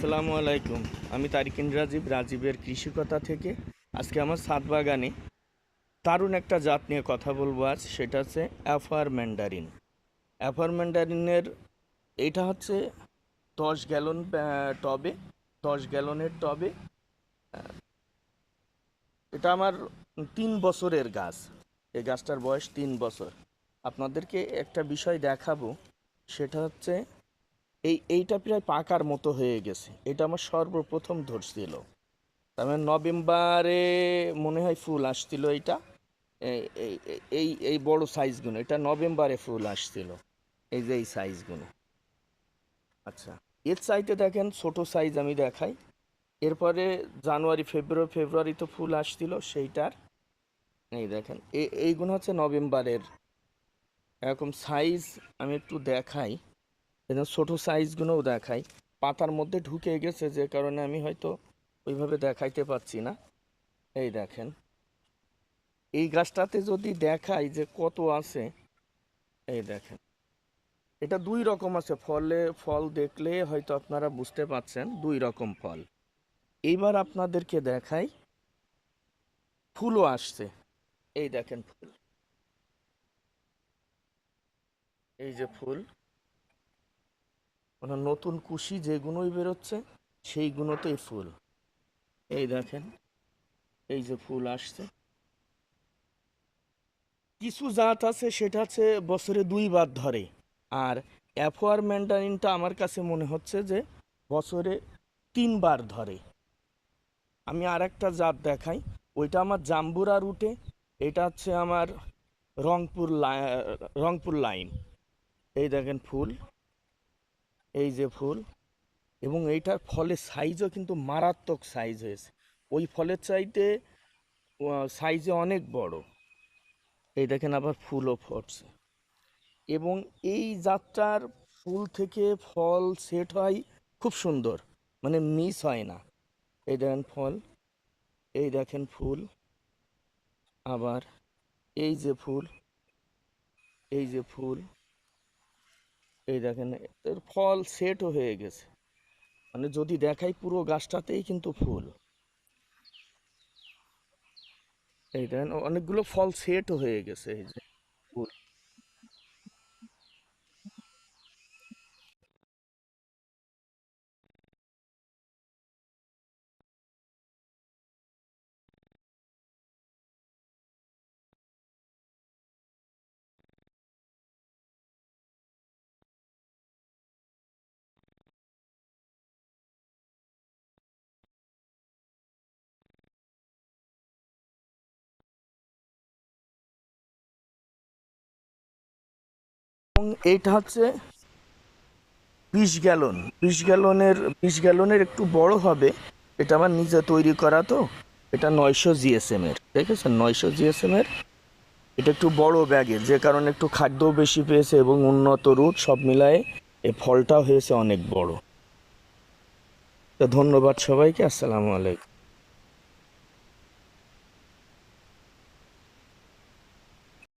আসসালামু আলাইকুম। আমি তারিকিন রাজীব রাজীবের কৃষিকতা থেকে। আজকে আমার ছাদ বাগানে দারুণ একটা জাত নিয়ে কথা বলব আজ, সেটা হচ্ছে অ্যাফার ম্যান্ডারিন। অ্যাফার ম্যান্ডারিনের এইটা হচ্ছে দশ গ্যালন টবে, দশ গ্যালনের টবে এটা আমার তিন বছরের গাছ। এই গাছটার বয়স তিন বছর। আপনাদেরকে একটা বিষয় দেখাবো, সেটা হচ্ছে এই, এইটা প্রায় পাকার মতো হয়ে গেছে। এটা আমার সর্বপ্রথম ধরছিল। তার মানে নভেম্বরে মনে হয় ফুল আসছিল এইটা। এই, এই- বড় সাইজগুলো, এটা নভেম্বরে ফুল আসছিল। এই যে এই সাইজগুলো। আচ্ছা এর চাইতে দেখেন ছোট সাইজ আমি দেখাই। এরপরে জানুয়ারি, ফেব্রুয়ারি ফেব্রুয়ারি তো ফুল আসছিল সেইটার। এই দেখেন এইগুলো হচ্ছে নভেম্বরের। এরকম সাইজ আমি একটু দেখাই। এরকম ছোটো সাইজগুলোও দেখাই। পাতার মধ্যে ঢুকে গেছে, যে কারণে আমি হয়তো ওইভাবে দেখাইতে পারছি না। এই দেখেন। এই গাছটাতে যদি দেখাই যে কত আছে, এই দেখেন। এটা দুই রকম আছে, ফলে, ফল দেখলে হয়তো আপনারা বুঝতে পাচ্ছেন দুই রকম ফল। এইবার আপনাদেরকে দেখাই, ফুলও আসছে। এই দেখেন ফুল। এই যে ফুল। মানে নতুন কুশি যেগুলোই বেরোচ্ছে সেইগুলোতেই ফুল। এই দেখেন, এই যে ফুল আসছে। কিছু জাত আছে, সেটা হচ্ছে বছরে দুইবার ধরে। আর অ্যাফোয়ার ম্যান্ডারিনটা আমার কাছে মনে হচ্ছে যে বছরে তিনবার ধরে। আমি আর একটা জাত দেখাই, ওইটা আমার জাম্বুরা রুটে, এটা হচ্ছে আমার রংপুর রংপুর লাইন। এই দেখেন ফুল। এই যে ফুল, এবং এইটার ফলের সাইজও কিন্তু মারাত্মক সাইজ হয়েছে। ওই ফলের চাইতে সাইজে অনেক বড়। এই দেখেন আবার ফুলও ফটছে। এবং এই জাতটার ফুল থেকে ফল সেট হয় খুব সুন্দর মানে মিস হয় না। এই দেখেন ফল, এই দেখেন ফুল, আবার এই যে ফুল, এই যে ফুল এই দেখেন, এর ফল সেটও হয়ে গেছে। মানে যদি দেখাই পুরো গাছটাতেই কিন্তু ফুল। এই দেখেন, অনেকগুলো ফল সেটও হয়ে গেছে, এই যে ফুল। এবং এইটা হচ্ছে বিশ গ্যালন। বিশ গ্যালনের বিশ গ্যালনের একটু বড় হবে। এটা আমার নিজে তৈরি করা তো। এটা নয়শো জিএসএম এর। দেখেছেন নয়শো জিএসএম এর। এটা একটু বড় ব্যাগের যে কারণে একটু খাদ্যও বেশি পেয়েছে এবং উন্নত রুট সব মিলায়ে এই ফলটাও হয়েছে অনেক বড়। তো ধন্যবাদ সবাইকে। আসসালামু আলাইকুম।